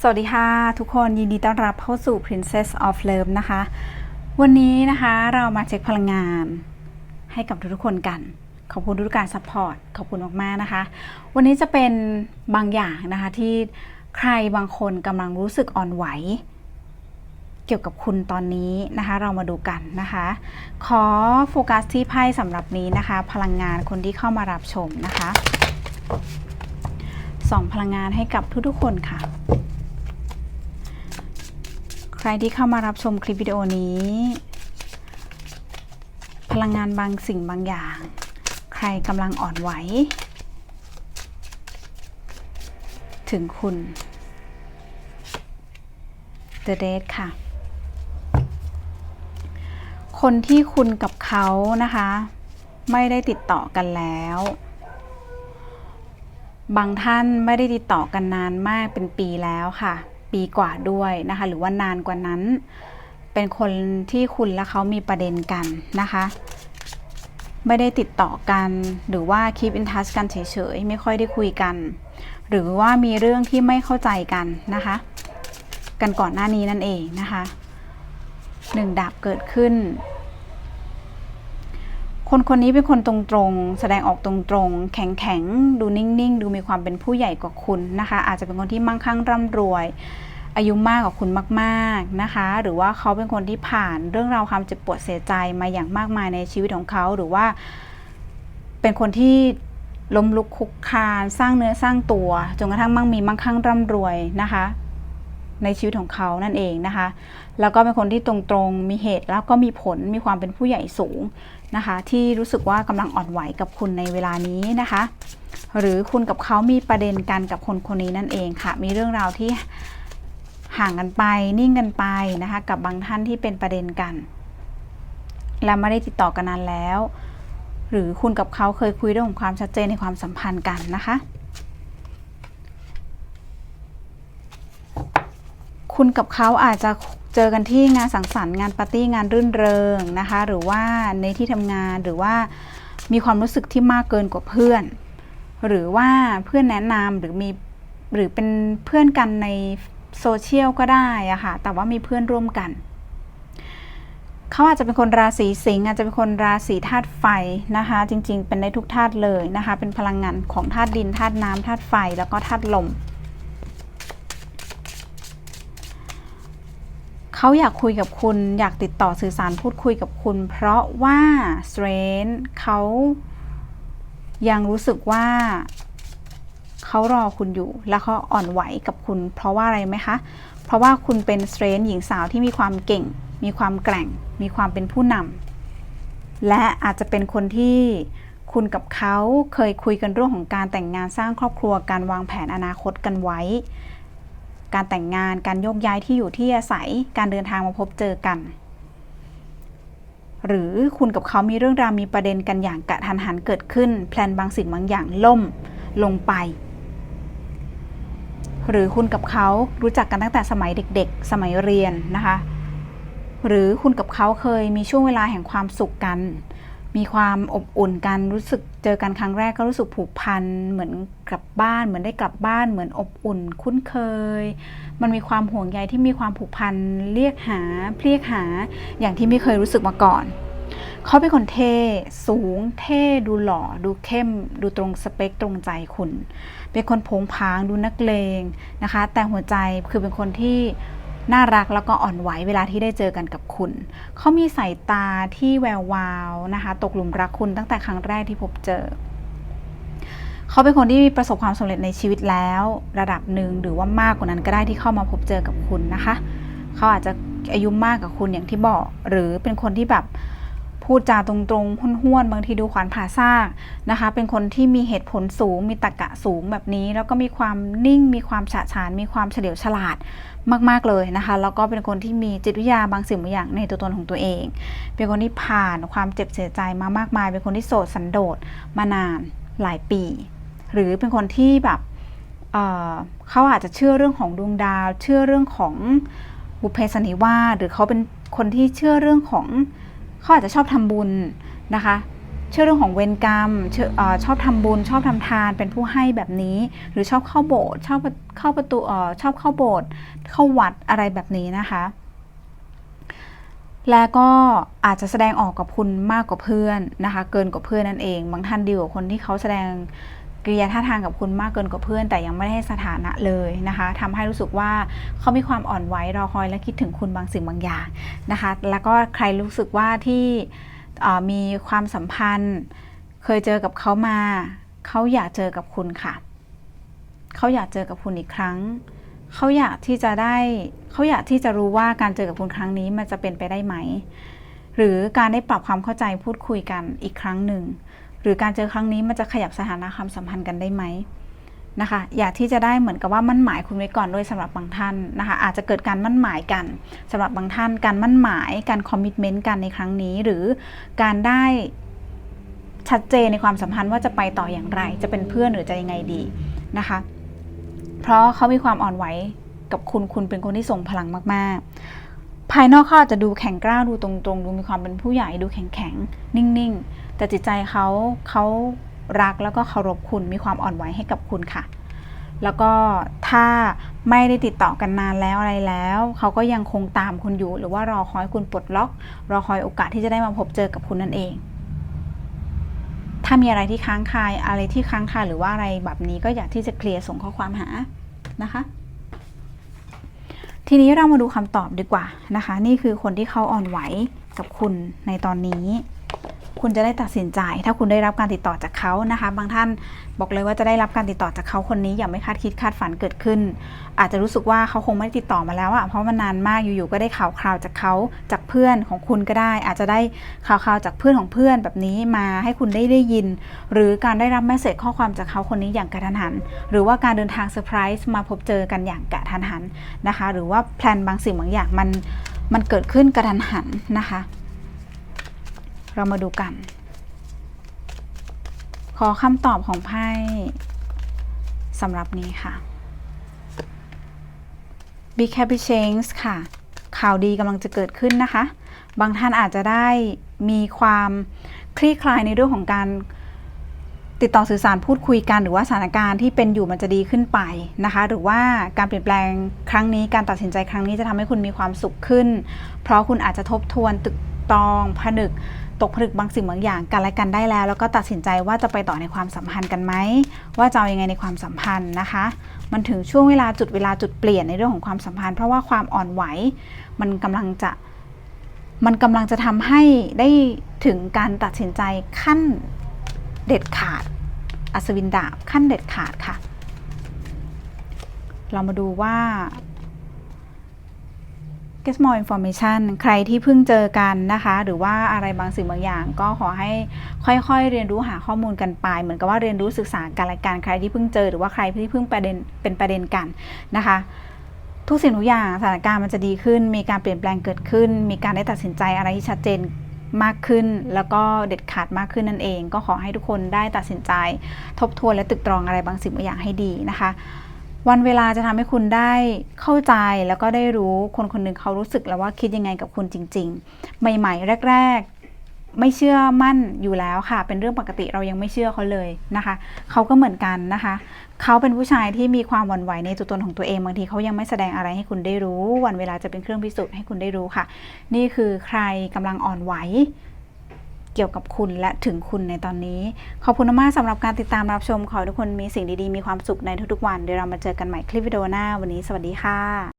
สวัสดีค่ะทุกคนยินดีต้อนรับเข้าสู่ Princess of Love นะคะ วันนี้นะคะเรามาเช็คพลังงาน ให้กับทุกๆคนกัน ขอบคุณทุกการซัพพอร์ตขอบคุณมากๆนะคะ วันนี้จะเป็นบางอย่างนะคะที่ใครบางคนกำลังรู้สึกอ่อนไหว เกี่ยวกับคุณตอนนี้นะคะ เรามาดูกันนะคะ ขอโฟกัสที่ไพ่สำหรับนี้นะคะ พลังงานคนที่เข้ามารับชมนะคะสองพลังงานให้กับทุกๆคนค่ะ รที่เข้ามารับชมคลิปวิดีโอนี้ พลังงานบางสิ่งบางอย่าง ใครกำลังอ่อนไหว ถึงคุณ The Date ค่ะ คนที่คุณกับเขานะคะ ไม่ได้ติดต่อกันแล้วบางท่านไม่ได้ติดต่อกันนานมากเป็นปีแล้วค่ะ ปีกว่าด้วยนะคะ หรือว่านานกว่านั้น เป็นคนที่คุณและเขามีประเด็นกันนะคะ ไม่ได้ติดต่อกันหรือว่าคีบอินทัชกันเฉยๆ ไม่ค่อยได้คุยกัน หรือว่ามีเรื่องที่ไม่เข้าใจกันนะคะ กันก่อนหน้านี้นั่นเองนะคะหนึ่งดาบเกิดขึ้น คนคนนี้เป็นคนตรงๆ แสดงออกตรงๆ แข็งๆ ดูนิ่งๆ ดูมีความเป็นผู้ใหญ่กว่าคุณนะคะ อาจจะเป็นคนที่มั่งคั่งร่ำรวย อายุมากกว่าคุณมากๆนะคะ หรือว่าเขาเป็นคนที่ผ่านเรื่องราวความเจ็บปวดเสียใจมาอย่างมากมายในชีวิตของเขา หรือว่า เป็นคนที่ล้มลุกคลุกคาน สร้างเนื้อสร้างตัว จนกระทั่งมั่งมีมั่งคั่งร่ำรวยนะคะ ในชีวิตของเขานั่นเองนะคะ แล้วก็เป็นคนที่ตรงๆ มีเหตุแล้วก็มีผล มีความเป็นผู้ใหญ่สูงนะคะ ที่รู้สึกว่ากำลังอ่อนไหวกับคุณในเวลานี้นะคะ หรือคุณกับเขามีประเด็นกันกับคนคนนี้นั่นเองค่ะ มีเรื่องราวที่ห่างกันไป นิ่งกันไปนะคะ กับบางท่านที่เป็นประเด็นกัน และไม่ได้ติดต่อกันนานแล้ว หรือคุณกับเขาเคยคุยเรื่องของความชัดเจนในความสัมพันธ์กันนะคะ คุณกับเขาอาจจะเจอกันที่งานสังสรรค์งานปาร์ตี้งานรื่นเริงนะคะ หรือว่าในที่ทำงานหรือว่ามีความรู้สึกที่มากเกินกว่าเพื่อน หรือว่าเพื่อนแนะนำหรือมีหรือเป็นเพื่อนกันในโซเชียลก็ได้อะค่ะ แต่ว่ามีเพื่อนร่วมกันเขาอาจจะเป็นคนราศีสิงห์อาจจะเป็นคนราศีธาตุไฟนะคะ จริงๆ เป็นได้ทุกธาตุเลยนะคะ เป็นพลังงานของธาตุดินธาตุน้ำธาตุไฟแล้วก็ธาตุลม เขาอยากคุยกับคุณอยากติดต่อสื่อสารพูดคุยกับคุณ เพราะว่าสเตรนเขายังรู้สึกว่าเขารอคุณอยู่ แล้วเขาอ่อนไหวกับคุณ เพราะว่าอะไรไหมคะ เพราะว่าคุณเป็นสเตรนหญิงสาวที่มีความเก่ง มีความแกร่ง มีความเป็นผู้นำและอาจจะเป็นคนที่คุณกับเขาเคยคุยกันเรื่องของการแต่งงานสร้างครอบครัวการวางแผนอนาคตกันไว้ การแต่งงาน การโยกย้ายที่อยู่ที่อาศัย การเดินทางมาพบเจอกัน หรือคุณกับเขามีเรื่องราวมีประเด็นกันอย่างกระทันหันเกิดขึ้น แพลนบางสิ่งบางอย่างล่มลงไป หรือคุณกับเขารู้จักกันตั้งแต่สมัยเด็ก ๆ สมัยเรียนนะคะ หรือคุณกับเขาเคยมีช่วงเวลาแห่งความสุขกัน มีความอบอุ่นกันรู้สึกเจอกันครั้งแรกก็รู้สึกผูกพันเหมือนกลับบ้าน เหมือนได้กลับบ้านเหมือนอบอุ่นคุ้นเคย มันมีความห่วงใยที่มีความผูกพันเรียกหาเรียกหาอย่างที่ไม่เคยรู้สึกมาก่อน เขาเป็นคนเท่สูงเท่ดูหล่อดูเข้ม ดูตรงสเปคตรงใจคุณ เป็นคนผงผางดูนักเลงนะคะ แต่หัวใจคือเป็นคนที่ น่ารักแล้วก็อ่อนไหวเวลาที่ได้เจอกันกับคุณ เขามีสายตาที่แวววาวนะคะ ตกหลุมรักคุณตั้งแต่ครั้งแรกที่พบเจอ เขาเป็นคนที่ประสบความสำเร็จในชีวิตแล้ว ระดับหนึ่งหรือว่ามากกว่านั้นก็ได้ที่เข้ามาพบเจอกับคุณนะคะ เขาอาจจะอายุมากกว่าคุณอย่างที่บอก หรือเป็นคนที่แบบ พูดจาตรงๆห้วนๆบางทีดูขวานผ่าซากนะคะ เป็นคนที่มีเหตุผลสูง มีตรรกะสูงแบบนี้ แล้วก็มีความนิ่ง มีความฉะฉาน มีความเฉลียวฉลาดมาก ๆ เลยนะคะ แล้วก็เป็นคนที่มีจิตวิทยาบางสิ่งบางอย่างในตัวตนของตัวเอง เป็นคนที่ผ่านความเจ็บเสียใจมามากมาย เป็นคนที่โสดสันโดษมานานหลายปี หรือเป็นคนที่แบบเเขาอาจจะเชื่อเรื่องของดวงดาว เชื่อเรื่องของบุพเพสนนิวาสหรือเขาเป็นคนที่เชื่อเรื่องของ เขาอาจจะชอบทำบุญนะคะชชื่อเรื่องของเวรกรรมชออชอบทำบุญ ชอบทำทานเป็นผู้ให้แบบนี้ หรือชอบเข้าโบสถ์ชอบเข้าประตูออชอบเข้าโบสถ์เข้าวัดอะไรแบบนี้นะคะ และก็อาจจะแสดงออกกับคุณมากกว่าเพื่อนนะคะ เกินกว่าเพื่อนนั่นเอง บางท่านดีกว่าคนที่เขาแสดง กริยาท่าทางกับคุณมากเกินกว่าเพื่อน แต่ยังไม่ได้สถานะเลยนะคะทำให้รู้สึกว่าเขามีความอ่อนไหวรอคอยและคิดถึงคุณบางสิ่งบางอย่างนะคะ แล้วก็ใครรู้สึกว่าที่มีความสัมพันธ์ เคยเจอกับเขามาเขาอยากเจอกับคุณค่ะเขาอยากเจอกับคุณอีกครั้งเขาอยากที่จะได้เขาอยากที่จะรู้ว่าการเจอกับคุณครั้งนี้มันจะเป็นไปได้ไหม หรือการได้ปรับความเข้าใจพูดคุยกันอีกครั้งหนึ่ง หรือการเจอครั้งนี้มันจะขยับสถานะความสัมพันธ์กันได้ไหมนะคะอยากที่จะได้เหมือนกับว่ามั่นหมายคุณไว้ก่อนด้วยสำหรับบางท่านนะคะอาจจะเกิดการมั่นหมายกันสำหรับบางท่าน การมั่นหมายการคอมมิชเมนต์กันในครั้งนี้ หรือการได้ชัดเจนในความสัมพันธ์ว่าจะไปต่ออย่างไร จะเป็นเพื่อนหรือจะยังไงดีนะคะ เพราะเขามีความอ่อนไหวกับคุณคุณเป็นคนที่ทรงพลังมาก ๆ ภายนอกเขาอาจจะดูแข็งกร้าวดูตรงๆ ดูมีความเป็นผู้ใหญ่ดูแข็งๆ นิ่งๆ แต่จิตใจเขาเขารักแล้วก็เคารพคุณมีความอ่อนไหวให้กับคุณค่ะ แล้วก็ถ้าไม่ได้ติดต่อกันนานแล้วอะไรแล้ว เขาก็ยังคงตามคุณอยู่ หรือว่ารอคอยคุณปลดล็อก รอคอยโอกาสที่จะได้มาพบเจอกับคุณนั่นเอง ถ้ามีอะไรที่ค้างคายอะไรที่ค้างคาหรือว่าอะไรแบบนี้ก็อยากที่จะเคลียร์ส่งข้อความหานะคะ ทีนี้เรามาดูคำตอบดีกว่านะคะ นี่คือคนที่เขาอ่อนไหวกับคุณในตอนนี้ คุณจะได้ตัดสินใจ ถ้าคุณได้รับการติดต่อจากเขานะคะ บางท่านบอกเลยว่าจะได้รับการติดต่อจากเขาคนนี้อย่างไม่คาดคิดคาดฝันเกิดขึ้น อาจจะรู้สึกว่าเขาคงไม่ได้ติดต่อมาแล้วอะเพราะมันนานมากอยู่ๆก็ได้ข่าวคราวจากเขาจากเพื่อนของคุณก็ได้ อาจจะได้ข่าวคราวจากเพื่อนของเพื่อนแบบนี้มาให้คุณได้ได้ยิน หรือการได้รับแมสเซจข้อความจากเขาคนนี้อย่างกระทันหัน หรือว่าการเดินทางเซอร์ไพรส์มาพบเจอกันอย่างกระทันหันนะคะ หรือว่าแพลนบางสิ่งบางอย่างมันมันเกิดขึ้นกระทันหันนะคะ เรามาดูกัน ขอคำตอบของไพ่สำหรับนี้ค่ะ Big Happy Change ค่ะ ข่าวดีกำลังจะเกิดขึ้นนะคะ บางท่านอาจจะได้มีความคลี่คลายในเรื่องของการติดต่อสื่อสารพูดคุยกันหรือว่าสถานการณ์ที่เป็นอยู่มันจะดีขึ้นไปนะคะ หรือว่าการเปลี่ยนแปลงครั้งนี้การตัดสินใจครั้งนี้จะทำให้คุณมีความสุขขึ้น เพราะคุณอาจจะทบทวนตึกตองผนึก ตกผลึกบางสิ่งบางอย่างกันและกันได้แล้ว แล้วก็ตัดสินใจว่าจะไปต่อในความสัมพันธ์กันไหมว่าจะเอายังไงในความสัมพันธ์นะคะ มันถึงช่วงเวลาจุดเวลาจุดเปลี่ยนในเรื่องของความสัมพันธ์ เพราะว่าความอ่อนไหวมันกำลังจะมันกำลังจะทำให้ได้ถึงการตัดสินใจขั้นเด็ดขาด อัศวินดาบขั้นเด็ดขาดค่ะ เรามาดูว่า get more information ใครที่เพิ่งเจอกันนะคะ หรือว่าอะไรบางสิ่งบางอย่าง ก็ขอให้ค่อยๆ เรียนรู้หาข้อมูลกันไป เหมือนกับว่าเรียนรู้ศึกษากันและกันใครที่เพิ่งเจอหรือว่าใครที่เพิ่งประเด็นเป็นประเด็นกันนะคะ ทุกสิ่งทุกอย่างสถานการณ์มันจะดีขึ้น มีการเปลี่ยนแปลงเกิดขึ้น มีการได้ตัดสินใจอะไรที่ชัดเจนมากขึ้นแล้วก็เด็ดขาดมากขึ้นนั่นเอง ก็ขอให้ทุกคนได้ตัดสินใจ ทบทวนและตึกตรองอะไรบางสิ่งบางอย่างให้ดีนะคะ วันเวลาจะทำให้คุณได้เข้าใจแล้วก็ได้รู้คนคนหนึ่งเขารู้สึกแล้วว่าคิดยังไงกับคุณจริง ๆ ใหม่ ๆ แรก ๆ ไม่เชื่อมั่นอยู่แล้วค่ะ เป็นเรื่องปกติเรายังไม่เชื่อเขาเลยนะคะ เขาก็เหมือนกันนะคะ เขาเป็นผู้ชายที่มีความหวั่นไหวในตัวตนของตัวเองบางทีเขายังไม่แสดงอะไรให้คุณได้รู้ วันเวลาจะเป็นเครื่องพิสูจน์ให้คุณได้รู้ค่ะ นี่คือใครกำลังอ่อนไหว เกี่ยวกับคุณและถึงคุณในตอนนี้ ขอบคุณมากสำหรับการติดตามรับชม ขอให้ทุกคนมีสิ่งดีๆ มีความสุขในทุกๆวัน เดี๋ยวเรามาเจอกันใหม่คลิปวิดีโอหน้า วันนี้สวัสดีค่ะ